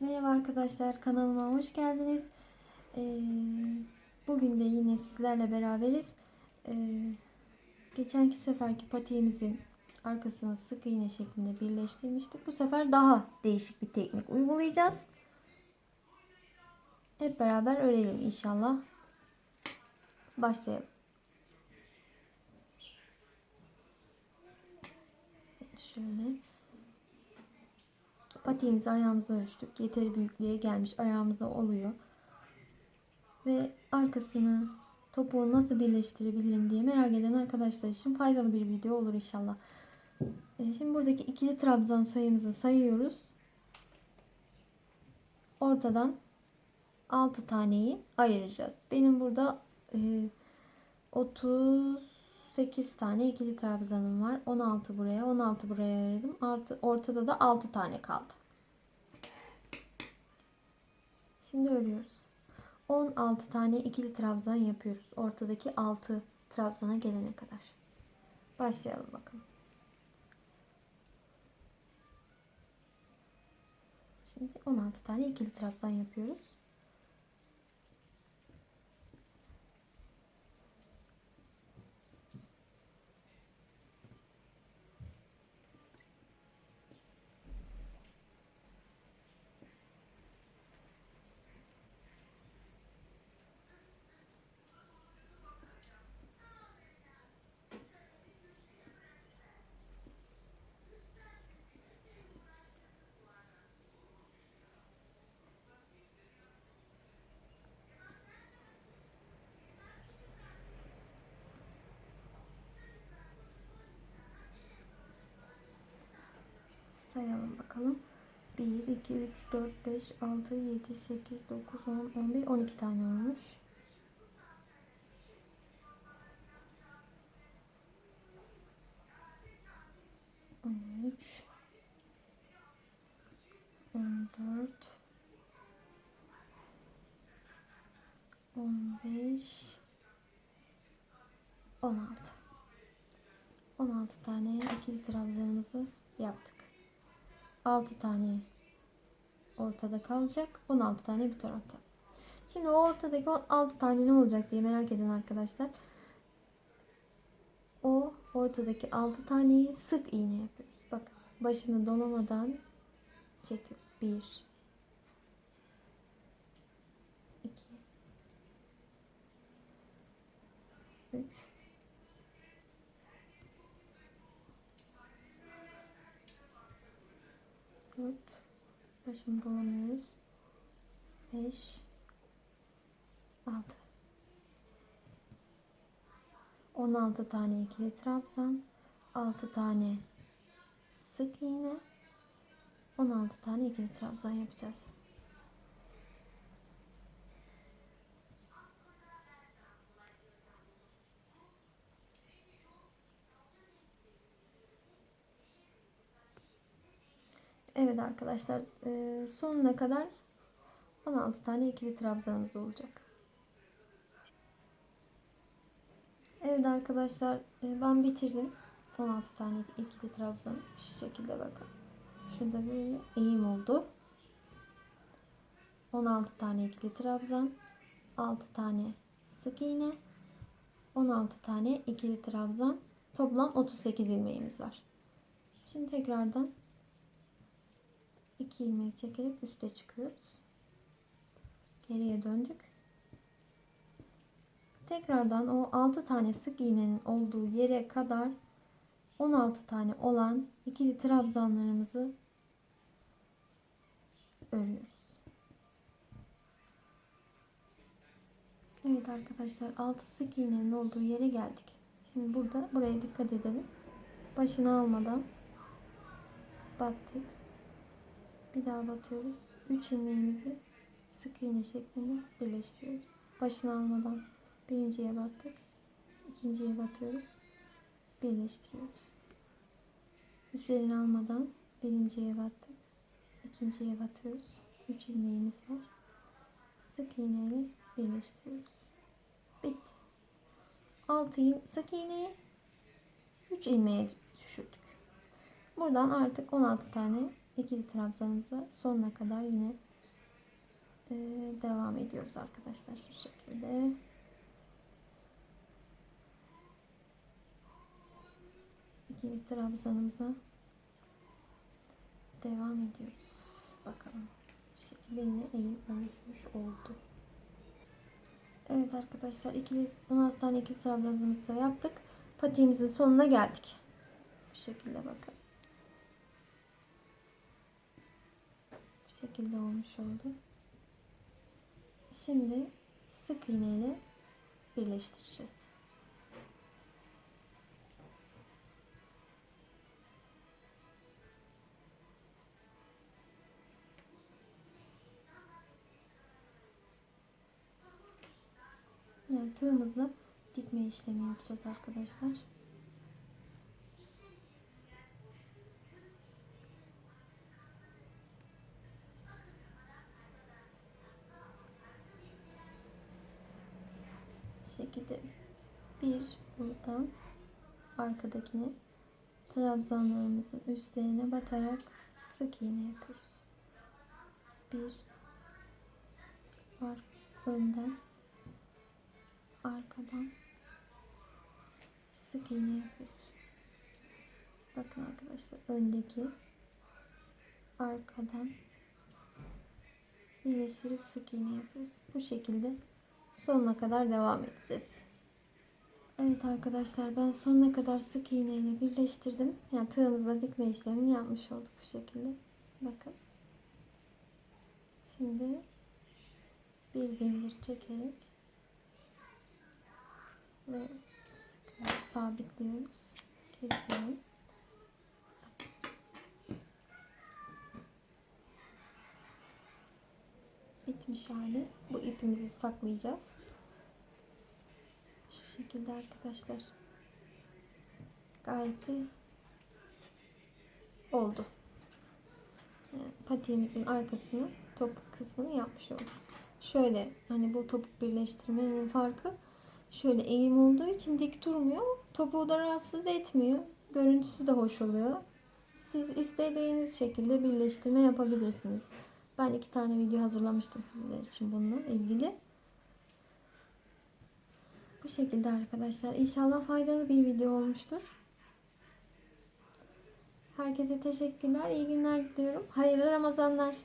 Merhaba arkadaşlar kanalıma hoş geldiniz. Ee, bugün de yine sizlerle beraberiz. Ee, geçenki seferki patiğimizin arkasına sık iğne şeklinde birleştirmiştik. Bu sefer daha değişik bir teknik uygulayacağız. Hep beraber öğrenelim inşallah. Başlayalım. Şöyle. Patiğimizi ayağımıza ölçtük. Yeteri büyüklüğe gelmiş ayağımıza oluyor. Ve arkasını topuğu nasıl birleştirebilirim diye merak eden arkadaşlar için faydalı bir video olur inşallah. Ee, Şimdi buradaki ikili trabzan sayımızı sayıyoruz. Ortadan 6 taneyi ayıracağız. Benim burada e, 38 tane ikili trabzanım var. 16 buraya, 16 buraya ayırdım. Artı, ortada da 6 tane kaldı. Şimdi örüyoruz. 16 tane ikili trabzan yapıyoruz. Ortadaki 6 trabzana gelene kadar. Başlayalım bakalım. Şimdi 16 tane ikili trabzan yapıyoruz. Sayalım bakalım. 1, 2, 3, 4, 5, 6, 7, 8, 9, 10, 11, 12 tane olmuş. On üç, on dört, on beş, on altı. On altı tane ikili trabzanımızı yaptık. 6 tane ortada kalacak. 16 tane bir tarafta. Şimdi o ortadaki 6 tane ne olacak diye merak eden arkadaşlar. O ortadaki 6 taneyi sık iğne yapıyoruz. Bak başını dolamadan çekiyoruz. 1 başını dolamıyoruz 5 6 16 tane ikili trabzan. 6 tane sık iğne. 16 tane ikili trabzan yapacağız. Evet arkadaşlar e, sonuna kadar 16 tane ikili trabzanımız olacak. Evet arkadaşlar e, ben bitirdim. 16 tane ikili trabzan şu şekilde bakın. Şurada böyle eğim oldu. 16 tane ikili trabzan, 6 tane sık iğne, 16 tane ikili trabzan, toplam 38 ilmeğimiz var. Şimdi tekrardan 2 ilmek çekerek üste çıkıyoruz. Geriye döndük. Tekrardan o 6 tane sık iğnenin olduğu yere kadar 16 tane olan ikili trabzanlarımızı örüyoruz. Evet arkadaşlar 6 sık iğnenin olduğu yere geldik. Şimdi burada buraya dikkat edelim. Başını almadan battık. Bir daha batıyoruz. 3 ilmeğimizi sık iğne şeklinde birleştiriyoruz. Başını almadan birinciye battık. ikinciye batıyoruz. Birleştiriyoruz. Üzerine almadan birinciye battık. ikinciye batıyoruz. 3 ilmeğimiz var. Sık iğneyle birleştiriyoruz. Bitti. 6 il sık iğneyi 3 ilmeğe düşürdük. Buradan artık 16 tane ikili trabzanımızı sonuna kadar yine e, devam ediyoruz arkadaşlar şu şekilde. İkinci trabzanımıza devam ediyoruz. Bakalım. Bu şekilde yine eğim oluşmuş oldu. Evet arkadaşlar ikili 16 tane ikili trabzanımızı da yaptık. Patiğimizin sonuna geldik. Bu şekilde bakın. Şekilde olmuş oldu. Şimdi sık iğne ile birleştireceğiz. Yani tığımızla dikme işlemi yapacağız arkadaşlar. Şekilde bir buradan arkadakini trabzanlarımızın üstlerine batarak sık iğne yapıyoruz. Bir ar önden arkadan sık iğne yapıyoruz. Bakın arkadaşlar öndeki arkadan birleştirip sık iğne yapıyoruz. Bu şekilde sonuna kadar devam edeceğiz. Evet arkadaşlar ben sonuna kadar sık iğne ile birleştirdim. Yani tığımızla dikme işlemini yapmış olduk bu şekilde. Bakın. Şimdi bir zincir çekerek ve sabitliyoruz. Kesiyorum. Bitmiş hali. Bu ipimizi saklayacağız. Şu şekilde arkadaşlar. Gayet de oldu. Yani patiğimizin arkasını topuk kısmını yapmış olduk. Şöyle hani bu topuk birleştirmenin farkı şöyle eğim olduğu için dik durmuyor. Topuğu da rahatsız etmiyor. Görüntüsü de hoş oluyor. Siz istediğiniz şekilde birleştirme yapabilirsiniz. Ben iki tane video hazırlamıştım sizler için bununla ilgili. Bu şekilde arkadaşlar. İnşallah faydalı bir video olmuştur. Herkese teşekkürler. İyi günler diliyorum. Hayırlı Ramazanlar.